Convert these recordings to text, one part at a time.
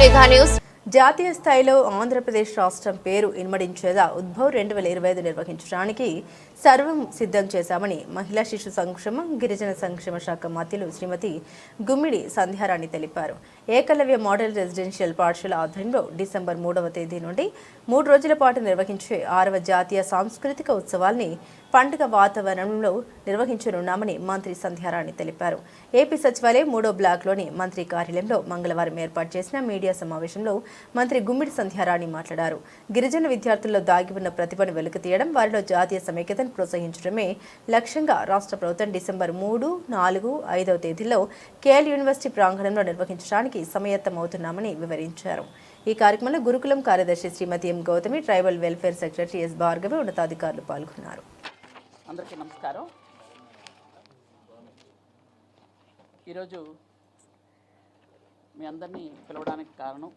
Megha News. జాతీయ స్థాయిలో ఆంధ్రప్రదేశ్ రాష్ట్రం పేరు ఇన్మడించేలా ఉద్భవ్ రెండు వేల ఇరవై ఐదు నిర్వహించడానికి సర్వం సిద్ధం చేశామని మహిళా శిశు సంక్షేమ గిరిజన సంక్షేమ శాఖ మంత్రులు శ్రీమతి గుమ్మిడి సంధ్యారాణి తెలిపారు. ఏకలవ్య మోడల్ రెసిడెన్షియల్ పాఠశాల ఆధ్వర్యంలో డిసెంబర్ మూడవ తేదీ నుండి మూడు రోజుల పాటు నిర్వహించే ఆరవ జాతీయ సాంస్కృతిక ఉత్సవాల్ని పండుగ వాతావరణంలో నిర్వహించనున్నామని మంత్రి సంధ్యారాణి తెలిపారు. ఏపీ సచివాలయం మూడో బ్లాక్లోని మంత్రి కార్యాలయంలో మంగళవారం ఏర్పాటు చేసిన మీడియా సమావేశంలో మంత్రి గుమ్మిడి సంధ్యారాణి మాట్లాడారు. గిరిజన విద్యార్థుల్లో దాగి ఉన్న ప్రతిభను వెలికితీయడం వారిలో జాతీయ సమైక్యతను ప్రోత్సహించడమే లక్ష్యంగా రాష్ట్ర ప్రభుత్వం డిసెంబర్ మూడు నాలుగు ఐదవ తేదీల్లో కేఎల్ యూనివర్సిటీ ప్రాంగణంలో నిర్వహించడానికి సమయత్తమవుతున్నామని వివరించారు. ఈ కార్యక్రమంలో గురుకులం కార్యదర్శి Srimathi M Gautami tribal welfare secretary S Bhargavi ఉన్నతాధికారులు పాల్గొన్నారు. అందరికీ నమస్కారం. ఈరోజు మీ అందరినీ పిలవడానికి కారణం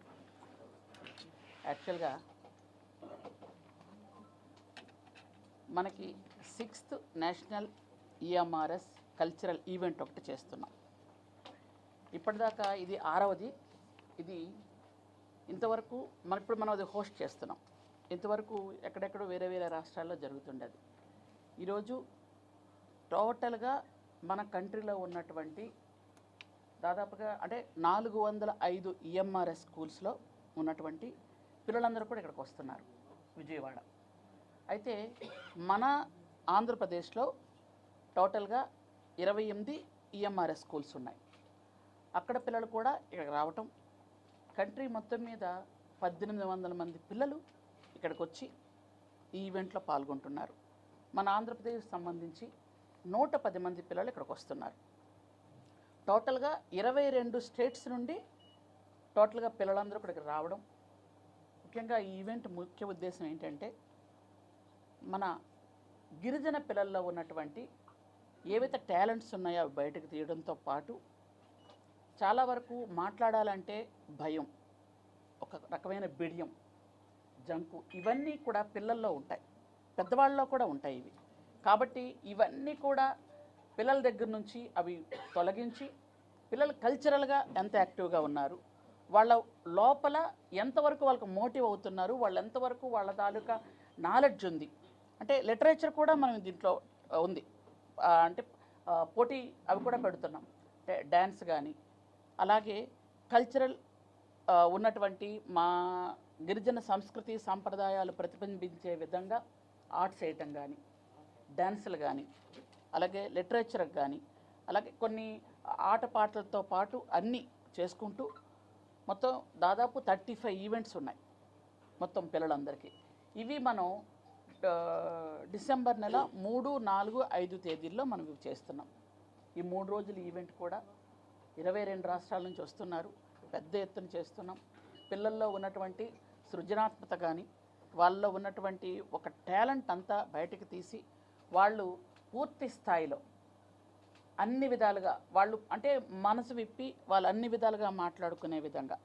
యాక్చువల్గా మనకి sixth national EMRS cultural event ఒకటి చేస్తున్నాం. ఇప్పటిదాకా ఇది ఆరవది. ఇది ఇంతవరకు మన ఇప్పుడు మనం అది హోస్ట్ చేస్తున్నాం. ఇంతవరకు ఎక్కడెక్కడో వేరే వేరే రాష్ట్రాల్లో జరుగుతుండేది. ఈరోజు టోటల్గా మన కంట్రీలో ఉన్నటువంటి దాదాపుగా అంటే నాలుగు వందల ఐదు ఈఎంఆర్ఎస్ స్కూల్స్లో ఉన్నటువంటి పిల్లలందరూ కూడా ఇక్కడికి వస్తున్నారు విజయవాడ. అయితే మన ఆంధ్రప్రదేశ్లో టోటల్గా ఇరవై ఎనిమిది ఈఎంఆర్ఎస్ స్కూల్స్ ఉన్నాయి. అక్కడ పిల్లలు కూడా ఇక్కడికి రావటం కంట్రీ మొత్తం మీద పద్దెనిమిది వందల మంది పిల్లలు ఇక్కడికి వచ్చి ఈ ఈవెంట్లో పాల్గొంటున్నారు. మన ఆంధ్రప్రదేశ్ సంబంధించి నూట పది మంది పిల్లలు ఇక్కడికి వస్తున్నారు. టోటల్గా ఇరవై రెండు స్టేట్స్ నుండి టోటల్గా పిల్లలందరూ ఇక్కడికి రావడం ముఖ్యంగా ఈ ఈవెంట్ ముఖ్య ఉద్దేశం ఏంటంటే మన గిరిజన పిల్లల్లో ఉన్నటువంటి ఏవైతే టాలెంట్స్ ఉన్నాయో అవి బయటకు తీయడంతో పాటు చాలా వరకు మాట్లాడాలంటే భయం ఒక రకమైన బిడియం జంకు ఇవన్నీ కూడా పిల్లల్లో ఉంటాయి పెద్దవాళ్ళలో కూడా ఉంటాయి ఇవి. కాబట్టి ఇవన్నీ కూడా పిల్లల దగ్గర నుంచి అవి తొలగించి పిల్లలు కల్చరల్గా ఎంత యాక్టివ్గా ఉన్నారు వాళ్ళ లోపల ఎంతవరకు వాళ్ళకి మోటివ్ అవుతున్నారు వాళ్ళు ఎంతవరకు వాళ్ళ తాలూకా నాలెడ్జ్ ఉంది. అంటే లిటరేచర్ కూడా మనం దీంట్లో ఉంది. అంటే పోటీ అవి కూడా పెడుతున్నాం. అంటే డ్యాన్స్ కానీ అలాగే కల్చరల్ ఉన్నటువంటి మా గిరిజన సంస్కృతి సాంప్రదాయాలు ప్రతిబింబించే విధంగా ఆర్ట్స్ వేయటం కానీ డ్యాన్సులు కానీ అలాగే లిటరేచర్ కానీ అలాగే కొన్ని ఆటపాటలతో పాటు అన్నీ చేసుకుంటూ మొత్తం దాదాపు థర్టీ ఫైవ్ ఈవెంట్స్ ఉన్నాయి మొత్తం పిల్లలందరికీ. ఇవి మనం డిసెంబర్ నెల మూడు నాలుగు ఐదు తేదీల్లో మనం ఇవి చేస్తున్నాం. ఈ మూడు రోజుల ఈవెంట్ కూడా ఇరవై రెండు రాష్ట్రాల నుంచి వస్తున్నారు. పెద్ద ఎత్తున చేస్తున్నాం. పిల్లల్లో ఉన్నటువంటి సృజనాత్మకత కానీ వాళ్ళలో ఉన్నటువంటి ఒక టాలెంట్ అంతా బయటకు తీసి వాళ్ళు పూర్తి స్థాయిలో అన్ని విధాలుగా వాళ్ళు అంటే మనసు విప్పి వాళ్ళు అన్ని విధాలుగా మాట్లాడుకునే విధంగా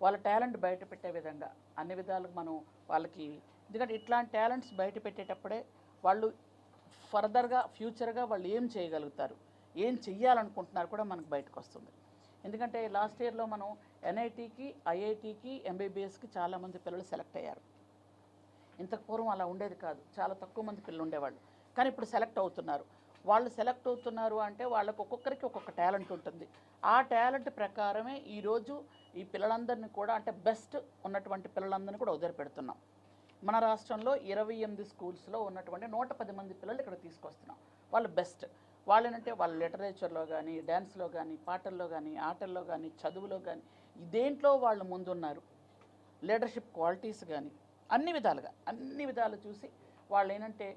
వాళ్ళ టాలెంట్ బయట పెట్టే విధంగా అన్ని విధాలుగా మనం వాళ్ళకి ఎందుకంటే ఇట్లాంటి టాలెంట్స్ బయట పెట్టేటప్పుడే వాళ్ళు ఫర్దర్గా ఫ్యూచర్గా వాళ్ళు ఏం చేయగలుగుతారు ఏం చెయ్యాలనుకుంటున్నారు కూడా మనకు బయటకు వస్తుంది. ఎందుకంటే లాస్ట్ ఇయర్లో మనం ఎన్ఐటీకి ఐఐటీకి ఎంబీబీఎస్కి చాలామంది పిల్లలు సెలెక్ట్ అయ్యారు. ఇంతకు పూర్వం అలా ఉండేది కాదు. చాలా తక్కువ మంది పిల్లలు ఉండేవాళ్ళు. కానీ ఇప్పుడు సెలెక్ట్ అవుతున్నారు. వాళ్ళు సెలెక్ట్ అవుతున్నారు అంటే వాళ్ళకు ఒక్కొక్కరికి ఒక్కొక్క టాలెంట్ ఉంటుంది. ఆ టాలెంట్ ప్రకారమే ఈరోజు ఈ పిల్లలందరినీ కూడా అంటే బెస్ట్ ఉన్నటువంటి పిల్లలందరినీ కూడా వదిలిపెడుతున్నాం మన రాష్ట్రంలో ఇరవై ఎనిమిది స్కూల్స్లో ఉన్నటువంటి నూట పది మంది పిల్లలు ఇక్కడ తీసుకొస్తున్నాం. వాళ్ళు బెస్ట్. వాళ్ళు ఏంటంటే వాళ్ళ లిటరేచర్లో కానీ డ్యాన్స్లో కానీ పాటల్లో కానీ ఆటల్లో కానీ చదువులో కానీ దేంట్లో వాళ్ళు ముందున్నారు. లీడర్షిప్ క్వాలిటీస్ కానీ అన్ని విధాలుగా అన్ని విధాలు చూసి వాళ్ళు ఏంటంటే